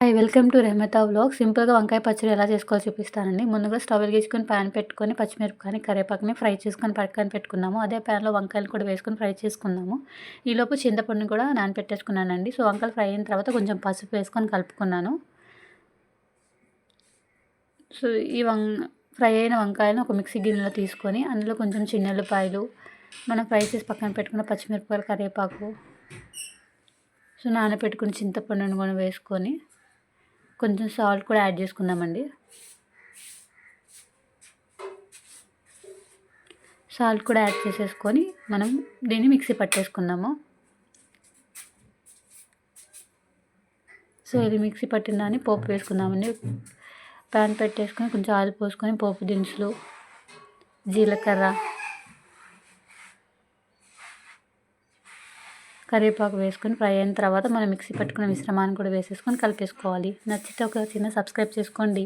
Hi welcome to Rehmatha vlog సింపుల్గా వంకాయ పచ్చడి ఎలా చేసుకోవాలో చూపిస్తానండి. ముందుగా స్టవ్ వెలిగించుకొని ప్యాన్ పెట్టుకొని పచ్చిమిరపకాయని కరివేపాకుని ఫ్రై చేసుకొని పక్కన పెట్టుకున్నాము. అదే ప్యాన్లో వంకాయలు కూడా వేసుకొని ఫ్రై చేసుకున్నాము. ఈలోపు చింతపండుని కూడా నానపెట్టేసుకున్నానండి సో వంకాయలు ఫ్రై అయిన తర్వాత కొంచెం పసుపు వేసుకొని కలుపుకున్నాను. సో ఈ వం ఫ్రై అయిన వంకాయలను ఒక మిక్సీ గిన్నెలో తీసుకొని అందులో కొంచెం చిన్నెల్లిపాయలు మనం ఫ్రై చేసి పక్కన పెట్టుకున్న పచ్చిమిరపకాయలు కరివేపాకు సో నానబెట్టుకుని చింతపండుని కూడా వేసుకొని కొంచెం సాల్ట్ కూడా యాడ్ చేసుకుందామండి. సాల్ట్ కూడా యాడ్ చేసేసుకొని మనం దీన్ని మిక్సీ పట్టేసుకుందాము. సో ఇది మిక్సీ పట్టిన దాన్ని పోపు వేసుకుందామండి. ప్యాన్ పెట్టేసుకొని కొంచెం ఆయిల్ పోసుకొని పోపు దినుసులు జీలకర్ర కరివేపాకు వేసుకొని ఫ్రై అయిన తర్వాత మనం మిక్సీ పట్టుకున్న మిశ్రమాన్ని కూడా వేసేసుకొని కలిపేసుకోవాలి. నచ్చితే ఒక చిన్న సబ్స్క్రైబ్ చేసుకోండి.